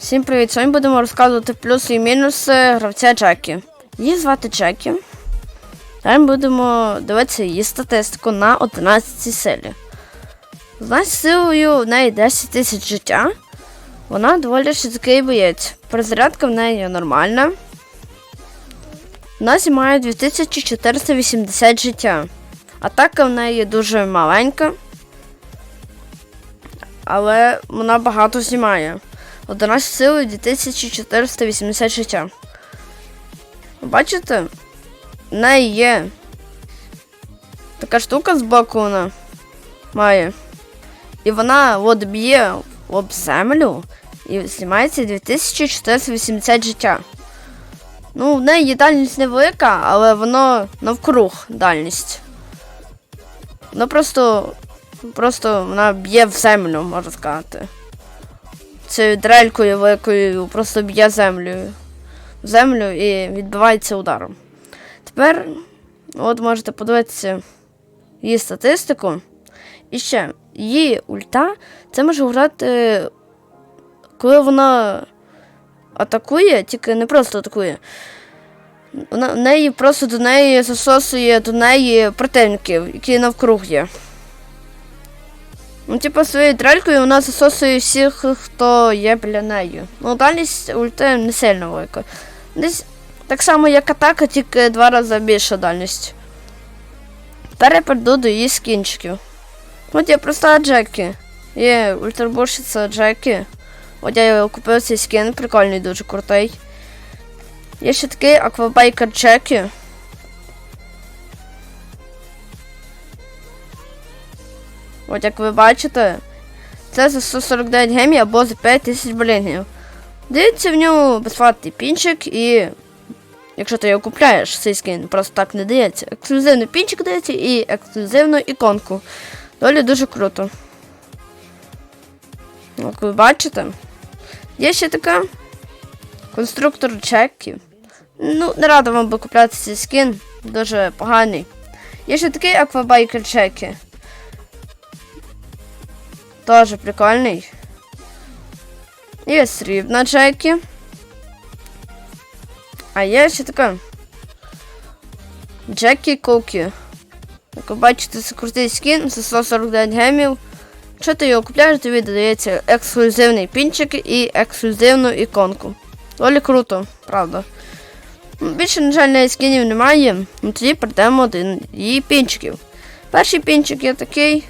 Всім привіт! Сьогодні будемо розказувати плюси і мінуси гравця Джекі. Її звати Джекі. Далі будемо дивитися її статистику на 11 силі. З силою в неї 10 тисяч життя. Вона доволі швидкий боєць. Перезарядка в неї нормальна. Вона знімає 2480 життя. Атака в неї дуже маленька. Але вона багато знімає. 11 сили 2480 життя. Бачите? В неї є така штука з боку вона має. І вона от б'є об землю і знімається 2480 життя. Ну, в неї дальність невелика, але воно навкруг дальність. Ну просто. Просто вона б'є в землю, можна сказати цією дрелькою великою просто б'є землю. Землю і відбивається ударом. Тепер, от можете подивитися її статистику. І ще, її ульта це може грати, коли вона атакує, тільки не просто атакує. Вона, в неї просто до неї засосує до неї противників, які навкруг є. Ну, типу, своєю дрелькою вона засосує всіх, хто є біля неї. Ну, дальність ульти не сильно велика. Десь так само, як атака, тільки два рази більша дальність. Тепер я перейду до її скінчиків. От є проста Джекі. Є ультрабушиця Джекі. От я купив цей скін, прикольний, дуже крутий. Є ще такий аквабайкер Джекі. От як ви бачите, це за 149 гемів або за 5000 блінгів. Дається в ньому безплатний пінчик і. Якщо ти його купляєш, цей скін просто так не дається. Ексклюзивний пінчик дається і ексклюзивну іконку. Долі дуже круто. Як ви бачите, є ще така конструктор чеків. Ну, не рада вам би купляти цей скін, дуже поганий. Є ще такий аквабайкер чеки. Тоже прикольний. Є срібна Джекі. А є ще така. Джекі Кукі. Як ви бачите, це крутий скін за 149 гемів. Якщо ти його купляєш, тобі додається ексклюзивний пінчик і ексклюзивну іконку. Доволі круто, правда. Більше, на жаль, неї скінів немає. Ну тоді прийдемо до її пінчиків. Перший пінчик є такий.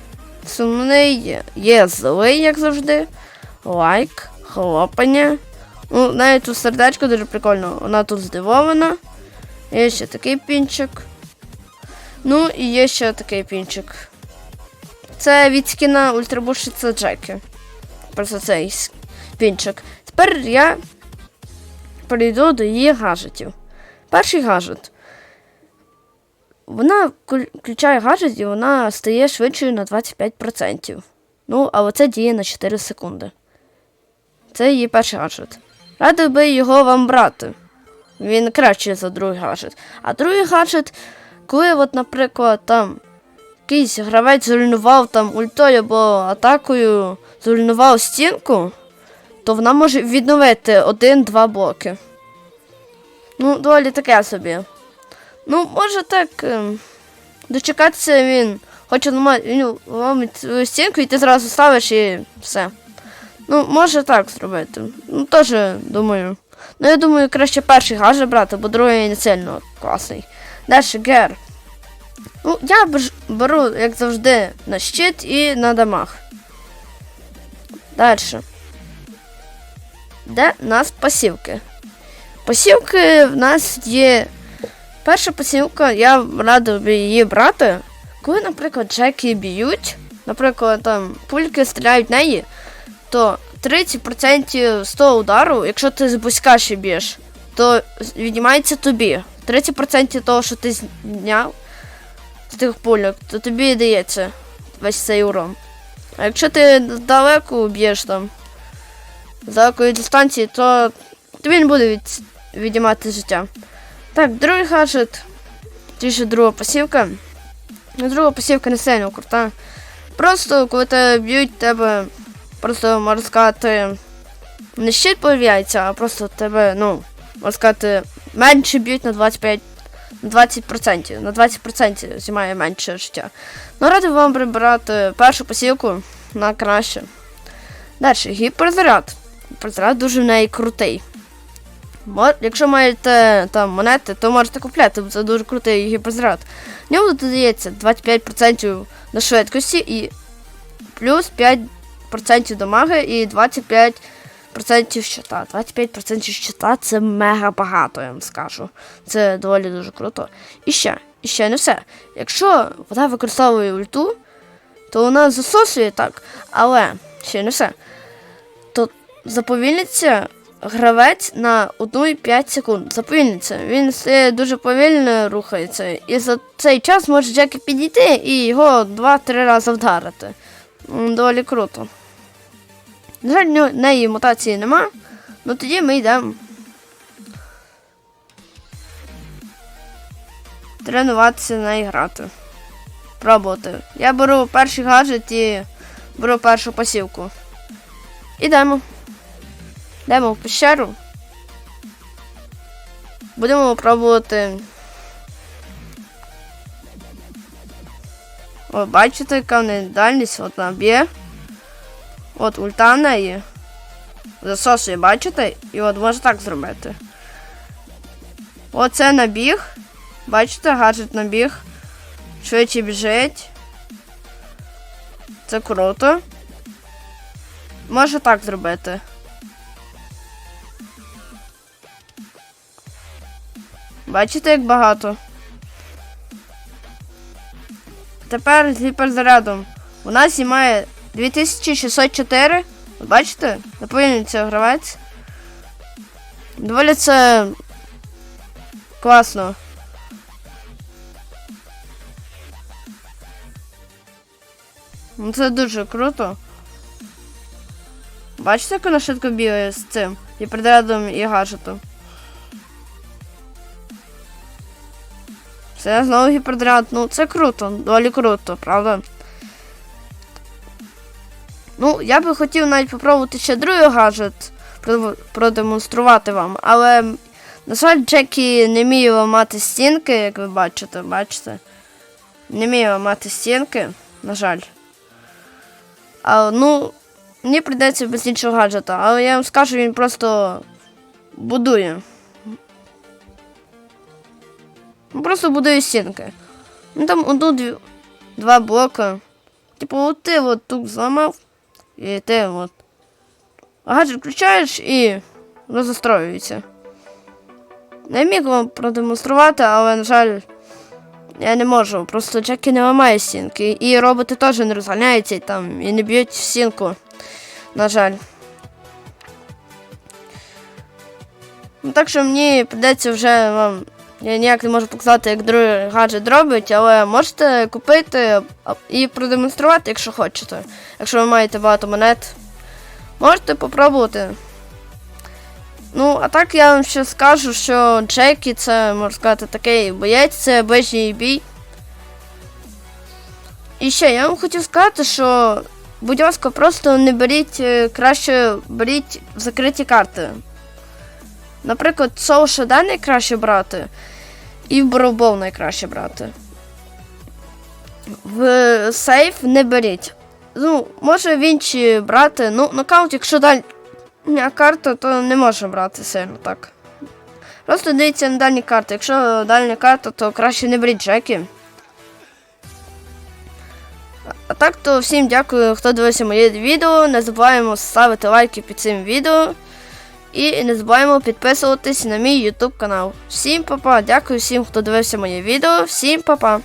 Сумний є, злий, як завжди. Лайк, хлопання. Ну, навіть тут сердечко дуже прикольно. Вона тут здивована. Є ще такий пінчик. Ну і є ще такий пінчик. Це від скіна ультрабушиця Джекі. Просто цей пінчик. Тепер я перейду до її гаджетів. Перший гаджет. Вона включає гаджет і вона стає швидшою на 25%. Ну, але це діє на 4 секунди. Це її перший гаджет. Радий би його вам брати. Він кращий за другий гаджет. А другий гаджет, коли, от, наприклад, там якийсь гравець зруйнував там ультою або атакою, зруйнував стінку, то вона може відновити один-два блоки. Ну, доволі таке собі. Ну, може так. ем, Дочекатися він. Хоче він ламить свою стінку і ти зразу ставиш і все. Ну, може так зробити. Ну, теж думаю. Ну, я думаю, краще перший гаджет брати, бо другий не сильно класний. Далі гер. Ну, я беру, як завжди, на щит і на дамаг. Далі. Де у нас пасівки? Пасівки в нас є Перша посілка, я радив би її брати. Коли, наприклад, джеки б'ють, наприклад, там пульки стріляють в неї, то 30% з того удару, якщо ти з близька ще б'єш, то віднімається тобі. 30% того, що ти зняв з тих пульок, то тобі дається весь цей урон. А якщо ти далеко б'єш там, з далекої дистанції, то тобі не буде від... віднімати життя. Так, другий гаджет. Ті ще друга посівка. Ну, Друга посівка не сильно крута. Просто коли тебе б'ють, тебе просто можна сказати, не щит появляється, а просто тебе, ну, можна сказати, менше б'ють на 25 на 20%. На 20% займає менше життя. Ну, радий вам прибирати першу посілку на краще. Далі, гіперзаряд. Гіперзаряд дуже в неї крутий. Якщо маєте там монети, то можете купляти, бо це дуже крутий гіперзаряд. В ньому додається 25% на швидкості і плюс 5% дамаги і 25% щита. 25% щита це мега багато, я вам скажу. Це доволі дуже круто. І ще, і ще не все. Якщо вона використовує ульту, то вона засосує так, але ще не все. То заповільниться гравець на 1,5 секунд. Заповільниться. Він дуже повільно рухається. І за цей час може Джекі підійти і його 2-3 рази вдарити. Доволі круто. На жаль, неї мутації нема. Ну тоді ми йдемо. Тренуватися нею грати. Пробувати. Я беру перший гаджет і беру першу посівку. Ідемо. Йдемо в пещеру. Будемо пробувати. О, бачите, яка в неї дальність, от вона б'є. От ульта в неї. Засосує, бачите? І от може так зробити. Оце набіг. Бачите, гаджет набіг. Швидше біжить. Це круто. Може так зробити. Бачите, як багато. Тепер з гіперзарядом. У нас знімає 2604. От Бачите? Наповнюється гравець. Доволі це класно. Ну це дуже круто. Бачите, як вона швидко бігає з цим гіперзарядом і гаджетом? Це знову гіпердряд. Ну, це круто, доволі круто, правда? Ну, я би хотів навіть попробувати ще другий гаджет продемонструвати вам, але, на жаль, Джекі не вміє ламати стінки, як ви бачите, бачите? Не вміє ламати стінки, на жаль. А, ну, мені прийдеться без іншого гаджета, але я вам скажу, він просто будує. Ну, Просто будую стінки. Ну там одну два блоки. Типу, от ти от тут зламав, і ти от. Гаджет включаєш і воно застроюється. Я міг вам продемонструвати, але, на жаль, я не можу. Просто Джекі не ламає стінки. І роботи теж не розганяються там і не б'ють в стінку. На жаль. Ну, так що мені придеться вже вам. Я ніяк не можу показати, як другий гаджет робить, але можете купити і продемонструвати, якщо хочете. Якщо ви маєте багато монет, можете попробувати. Ну, а так я вам ще скажу, що Джекі це, можна сказати, такий боєць, це ближній бій. І ще я вам хотів сказати, що, будь ласка, просто не беріть, е, краще беріть закриті карти. Наприклад, Soul Shadow найкраще брати, і в Бробов найкраще брати. В сейф не беріть. Ну, може в інші брати. Ну, нокаут, якщо дальня карта, то не може брати сильно так. Просто дивіться на дальні карти. Якщо дальня карта, то краще не беріть Джекі. А так, то всім дякую, хто дивився моє відео. Не забуваємо ставити лайки під цим відео. І не забуваємо підписуватись на мій YouTube канал. Всім па-па, дякую всім, хто дивився моє відео. Всім па-па.